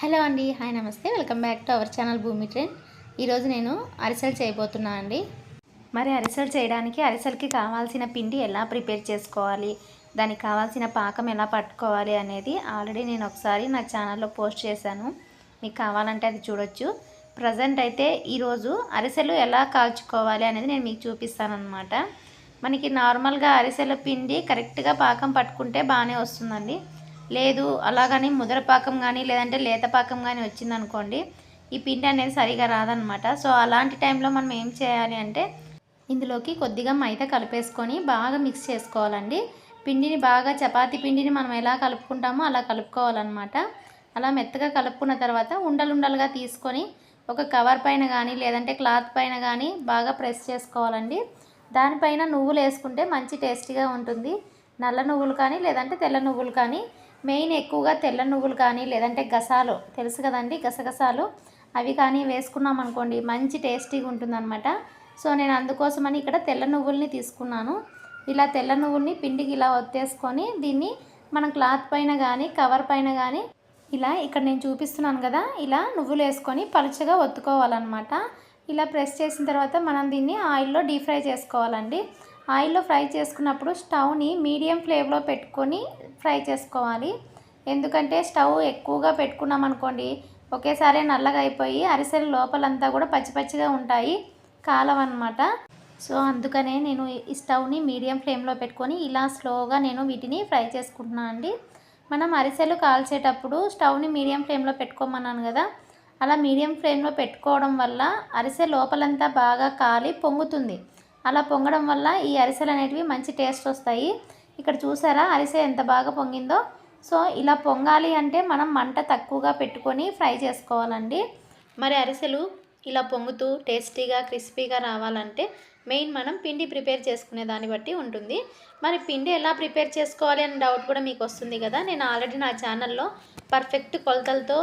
Hello అండి hi నమస్తే. Welcome back to our channel Bhoomi trend. ఈరోజు నేను అరిసెలు చేయబోతున్నాను అండి. మరి అరిసెలు చేయడానికి అరిసెలకి కావాల్సిన పిండి ఎలా ప్రిపేర్ చేసుకోవాలి దానికి కావాల్సిన పాకం ఎలా పట్టుకోవాలి అనేది ఆల్రెడీ నేను ఒకసారి నా ఛానల్లో పోస్ట్ చేశాను. మీకు కావాలంటే అది చూడొచ్చు. ప్రజెంట్ అయితే ఈరోజు అరిసెలు ఎలా కాల్చుకోవాలి అనేది నేను మీకు చూపిస్తాను అనమాట మనకి నార్మల్గా అరిసెల పిండి కరెక్ట్గా పాకం పట్టుకుంటే బాగానే వస్తుందండి. లేదు అలాగని ముదరపాకం కానీ లేదంటే లేతపాకం కానీ వచ్చిందనుకోండి ఈ పిండి అనేది సరిగా రాదనమాట. సో అలాంటి టైంలో మనం ఏం చేయాలి అంటే ఇందులోకి కొద్దిగా మైదా కలిపేసుకొని బాగా మిక్స్ చేసుకోవాలండి. పిండిని బాగా చపాతి పిండిని మనం ఎలా కలుపుకుంటామో అలా కలుపుకోవాలన్నమాట. అలా మెత్తగా కలుపుకున్న తర్వాత ఉండలుండలుగా తీసుకొని ఒక కవర్ పైన కానీ లేదంటే క్లాత్ పైన కానీ బాగా ప్రెస్ చేసుకోవాలండి. దానిపైన నువ్వులు వేసుకుంటే మంచి టేస్టీగా ఉంటుంది. నల్ల నువ్వులు కానీ లేదంటే తెల్ల నువ్వులు కానీ మెయిన్ ఎక్కువగా తెల్ల నువ్వులు కానీ లేదంటే గసాలు తెలుసు కదండి? గసగసాలు. అవి కానీ వేసుకున్నాం అనుకోండి మంచి టేస్టీగా ఉంటుందన్నమాట. సో నేను అందుకోసమని ఇక్కడ తెల్ల నువ్వుల్ని తీసుకున్నాను. ఇలా తెల్ల నువ్వుల్ని పిండికి ఇలా ఒత్తేసుకొని దీన్ని మనం క్లాత్ పైన కానీ కవర్ పైన కానీ ఇలా ఇక్కడ నేను చూపిస్తున్నాను కదా ఇలా నువ్వులు వేసుకొని పలుచగా ఒత్తుకోవాలన్నమాట. ఇలా ప్రెస్ చేసిన తర్వాత మనం దీన్ని ఆయిల్లో డీప్ ఫ్రై చేసుకోవాలండి. ఆయిల్లో ఫ్రై చేసుకున్నప్పుడు స్టవ్ని మీడియం ఫ్లేమ్లో పెట్టుకొని ఫ్రై చేసుకోవాలి. ఎందుకంటే స్టవ్ ఎక్కువగా పెట్టుకున్నాం అనుకోండి ఒకేసారి నల్లగా అయిపోయి అరిసెల లోపలంతా కూడా పచ్చి పచ్చిగా ఉంటాయి కాలవన్నమాట సో అందుకనే నేను ఈ స్టవ్ని మీడియం ఫ్లేమ్లో పెట్టుకొని ఇలా స్లోగా నేను వీటిని ఫ్రై చేసుకుంటున్నాను అండి. మనం అరిసెలు కాల్చేటప్పుడు స్టవ్ని మీడియం ఫ్లేమ్లో పెట్టుకోమన్నాను కదా అలా మీడియం ఫ్లేమ్లో పెట్టుకోవడం వల్ల అరిసె లోపలంతా బాగా కాలి పొంగుతుంది. అలా పొంగడం వల్ల ఈ అరిసెలు అనేటివి మంచి టేస్ట్ వస్తాయి. ఇక్కడ చూసారా? అరిసె ఎంత బాగా పొంగిందో. సో ఇలా పొంగాలి అంటే మనం మంట తక్కువగా పెట్టుకొని ఫ్రై చేసుకోవాలండి. మరి అరిసెలు ఇలా పొంగుతూ టేస్టీగా క్రిస్పీగా రావాలంటే మెయిన్ మనం పిండి ప్రిపేర్ చేసుకునే దాన్ని బట్టి ఉంటుంది. మరి పిండి ఎలా ప్రిపేర్ చేసుకోవాలి అనే డౌట్ కూడా మీకు వస్తుంది కదా? నేను ఆల్రెడీ నా ఛానల్లో పర్ఫెక్ట్ కొలతలతో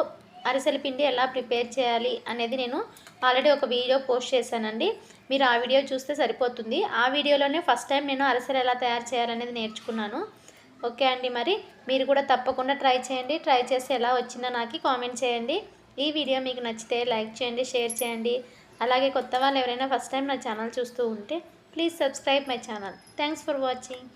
అరిసెల పిండి ఎలా ప్రిపేర్ చేయాలి అనేది నేను ఆల్రెడీ ఒక వీడియో పోస్ట్ చేశానండి. మీరు ఆ వీడియో చూస్తే సరిపోతుంది. ఆ వీడియోలోనే ఫస్ట్ టైం నేను అరిసెలు ఎలా తయారు చేయాలనేది నేర్చుకున్నాను. ఓకే అండి మరి. మీరు కూడా తప్పకుండా ట్రై చేయండి. ట్రై చేసి ఎలా వచ్చిందో నాకు కామెంట్ చేయండి. ఈ వీడియో మీకు నచ్చితే లైక్ చేయండి షేర్ చేయండి. అలాగే కొత్త వాళ్ళు ఎవరైనా ఫస్ట్ టైం నా ఛానల్ చూస్తూ ఉంటే please subscribe my channel. Thanks for watching.